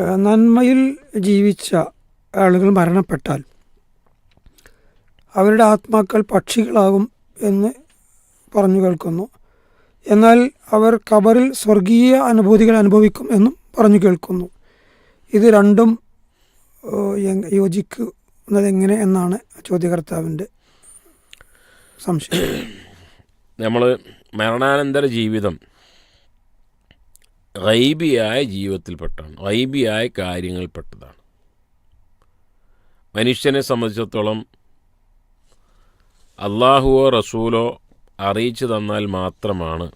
നന്മയിൽ ജീവിച്ച ആളുകൾ മരണപ്പെട്ടാൽ അവരുടെ ആത്മാക്കൾ പക്ഷികളാകും എന്ന് പറഞ്ഞു കേൾക്കുന്നു. എന്നാൽ അവർ കബറിൽ സ്വർഗീയ അനുഭൂതികൾ അനുഭവിക്കും എന്നും പറഞ്ഞു കേൾക്കുന്നു. ഇത് രണ്ടും യോജിക്കുന്നത് എങ്ങനെ എന്നാണ് ചോദ്യകർത്താവിന്റെ സംശയം. നമ്മൾ മരണാനന്തര ജീവിതം ഗൈബിയായ ജീവിതത്തിൽപ്പെട്ടാണ് റൈബിയായ കാര്യങ്ങളിൽപ്പെട്ടതാണ് മനുഷ്യനെ സംബന്ധിച്ചിടത്തോളം അള്ളാഹുവോ റസൂലോ അറിയിച്ചു തന്നാൽ മാത്രമാണ്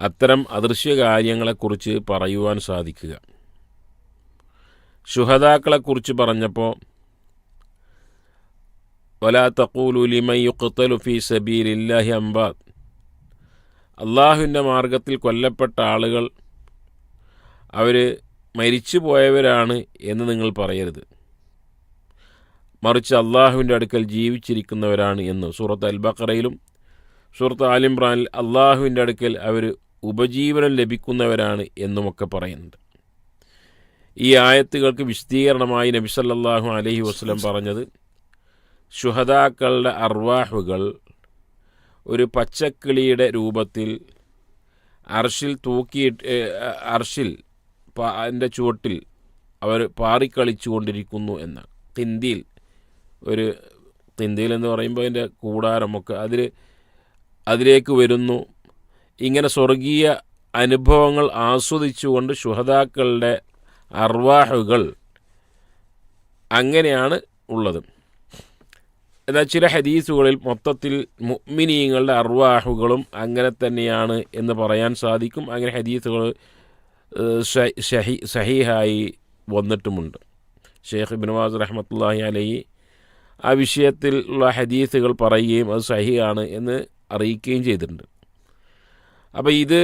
അത്തരം അദൃശ്യ കാര്യങ്ങളെക്കുറിച്ച് പറയുവാൻ സാധിക്കുക. ശുഹതാക്കളെക്കുറിച്ച് പറഞ്ഞപ്പോൾ വലാ തഖൂലു ലിമൻ യുഖ്തലു ഫീ സബീലില്ലാഹി അംബാദ് അള്ളാഹുവിന്റെ മാർഗത്തിൽ കൊല്ലപ്പെട്ട ആളുകൾ അവർ മരിച്ചു പോയവരാണ് എന്ന് നിങ്ങൾ പറയരുത്. മറിച്ച് അള്ളാഹുവിന്റെ അടുക്കൽ ജീവിച്ചിരിക്കുന്നവരാണ് എന്ന്. സൂറത്ത് അൽ ബക്കറയിലും സൂറത്ത് ആലിംറാനിൽ അള്ളാഹുവിന്റെ അടുക്കൽ അവർ ഉപജീവനം ലഭിക്കുന്നവരാണ് എന്നുമൊക്കെ പറയുന്നുണ്ട്. ഈ ആയത്തുകൾക്ക് വിശദീകരണമായി നബിസല്ലാഹു അലൈഹി വസ്ലം പറഞ്ഞത് ശുഹദാക്കളുടെ അർവാഹുകൾ ഒരു പച്ചക്കിളിയുടെ രൂപത്തിൽ അർഷിൽ തൂക്കിയിട്ട് അർഷിൽ അതിന്റെ ചുവട്ടിൽ അവർ പാറിക്കളിച്ചു കൊണ്ടിരിക്കുന്നു എന്ന്. തിന്തിയിൽ ഒരു തിന്തിയിൽ എന്ന് പറയുമ്പോൾ അതിന്റെ കൂടാരമൊക്കെ അതിൽ അതിലേക്ക് വരുന്നു. ഇങ്ങനെ സ്വർഗീയ അനുഭവങ്ങൾ ആസ്വദിച്ചുകൊണ്ട് ശുഹതാക്കളുടെ അർവാഹുകൾ അങ്ങനെയാണ് ഉള്ളത്. എന്നാൽ ചില ഹദീസുകളിൽ മൊത്തത്തിൽ മുഅ്മിനീങ്ങളുടെ അർവാഹുകളും അങ്ങനെ തന്നെയാണ് എന്ന് പറയാൻ സാധിക്കും. അങ്ങനെ ഹദീസുകൾ ഷഹി സഹീഹായി വന്നിട്ടുമുണ്ട്. ഷെയ്ഖ് ഇബ്നുവാസ് റഹ്മത്തുല്ലാഹി അലൈ ആ വിഷയത്തിൽ ഉള്ള ഹദീസുകൾ പറയുകയും അത് സഹിയാണ് എന്ന് അറിയിക്കുകയും ചെയ്തിട്ടുണ്ട്. അപ്പോൾ ഇത്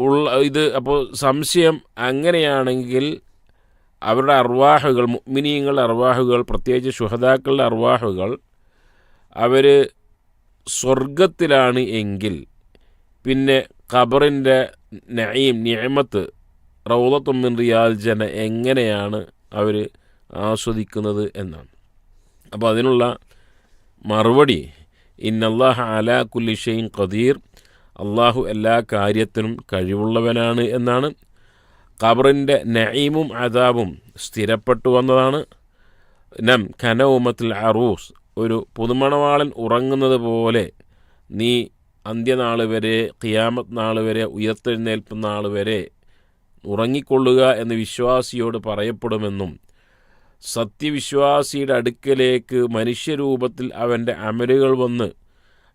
ഉള്ള ഇത് അപ്പോൾ സംശയം അങ്ങനെയാണെങ്കിൽ അവരുടെ അർവാഹുകൾ മുഗ്മിനീങ്ങളുടെ അർവാഹുകൾ പ്രത്യേകിച്ച് ശുഹദാക്കളുടെ അർവാഹുകൾ അവർ സ്വർഗത്തിലാണ് എങ്കിൽ പിന്നെ ഖബറിന്റെ നഈം നിയമത്ത് റൗലത്തുമ്മിൻ റിയാൽ ജന എങ്ങനെയാണ് അവർ ആസ്വദിക്കുന്നത് എന്നാണ്. അപ്പോൾ അതിനുള്ള മറുപടി ഇന്നല്ലാഹ അലാ കുല്ലി ഷെയ്ൻ ഖദീർ അള്ളാഹു എല്ലാ കാര്യത്തിനും കഴിവുള്ളവനാണ് എന്നാണ് ഖബറിന്റെ നഈമും അദാബും സ്ഥിരപ്പെട്ടു വന്നതാണ്. നം ഖനൗമത്തിൽ അറൂസ് ഒരു പുതുമണവാളൻ ഉറങ്ങുന്നത് പോലെ നീ അന്ത്യനാൾ വരെ ഖിയാമത്ത് നാൾ വരെ ഉയർത്തെഴുന്നേൽപ്പ് നാൾ വരെ ഉറങ്ങിക്കൊള്ളുക എന്ന് വിശ്വാസിയോട് പറയപ്പെടുമെന്നും സത്യവിശ്വാസിയുടെ അടുക്കലേക്ക് മനുഷ്യരൂപത്തിൽ അവന്റെ അമലുകൾ വന്ന്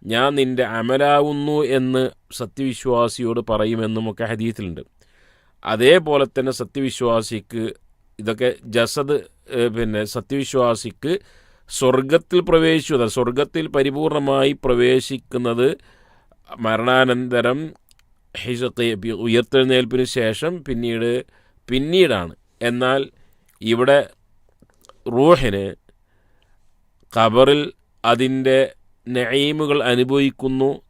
ഞാൻ നിന്റെ അമലാവുന്നു എന്ന് സത്യവിശ്വാസിയോട് പറയുമെന്നുമൊക്കെ ഹദീത്തിലുണ്ട് അതേപോലെ തന്നെ സത്യവിശ്വാസിക്ക് ഇതൊക്കെ ജസദ് പിന്നെ സത്യവിശ്വാസിക്ക് സ്വർഗത്തിൽ പ്രവേശിച്ചു. അതായത് സ്വർഗത്തിൽ പരിപൂർണമായി പ്രവേശിക്കുന്നത് മരണാനന്തരം ഉയർത്തെഴുന്നേൽപ്പിന് ശേഷം പിന്നീട് പിന്നീടാണ്. എന്നാൽ ഇവിടെ റൂഹിന് ഖബറിൽ അതിന്റെ നെയിമുകൾ അനുഭവിക്കുന്നു.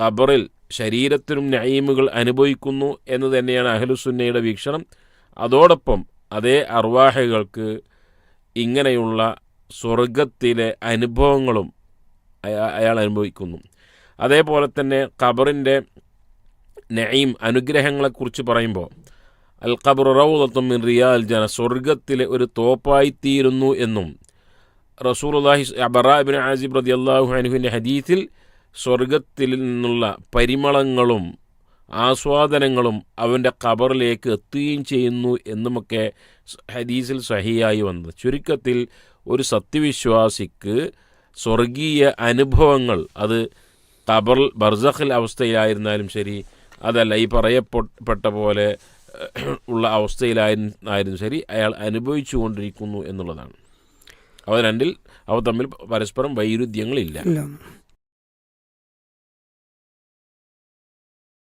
ഖബറിൽ ശരീരത്തിനും നയീമുകൾ അനുഭവിക്കുന്നു എന്ന് തന്നെയാണ് അഹലുസുന്നയുടെ വീക്ഷണം. അതോടൊപ്പം അതേ അർവാഹകൾക്ക് ഇങ്ങനെയുള്ള സ്വർഗത്തിലെ അനുഭവങ്ങളും അയാൾ അനുഭവിക്കുന്നു. അതേപോലെ തന്നെ ഖബറിന്റെ നയീം അനുഗ്രഹങ്ങളെക്കുറിച്ച് പറയുമ്പോൾ അൽ ഖബർ റൗദത്തും മിൻ റിയാൽ ജന സ്വർഗത്തിലെ ഒരു തോപ്പായിത്തീരുന്നു എന്നും റസൂലുള്ളാഹി അബറാബിൻ ആസിബ് റതി അള്ളാഹു അനുവിന്റെ ഹദീത്തിൽ സ്വർഗത്തിൽ നിന്നുള്ള പരിമളങ്ങളും ആസ്വാദനങ്ങളും അവന്റെ ഖബറിലേക്ക് എത്തുകയും ചെയ്യുന്നു എന്നുമൊക്കെ ഹദീസിൽ സഹിയായി വന്നത്. ചുരുക്കത്തിൽ ഒരു സത്യവിശ്വാസിക്ക് സ്വർഗീയ അനുഭവങ്ങൾ അത് ഖബർ ബർസഖിൽ അവസ്ഥയിലായിരുന്നാലും ശരി അതല്ല ഈ പറയപ്പെട്ട പോലെ ഉള്ള അവസ്ഥയിലായിരുന്നു ശരി അയാൾ അനുഭവിച്ചു കൊണ്ടിരിക്കുന്നു എന്നുള്ളതാണ്. അവ രണ്ടിൽ അവ തമ്മിൽ പരസ്പരം വൈരുദ്ധ്യങ്ങളില്ല.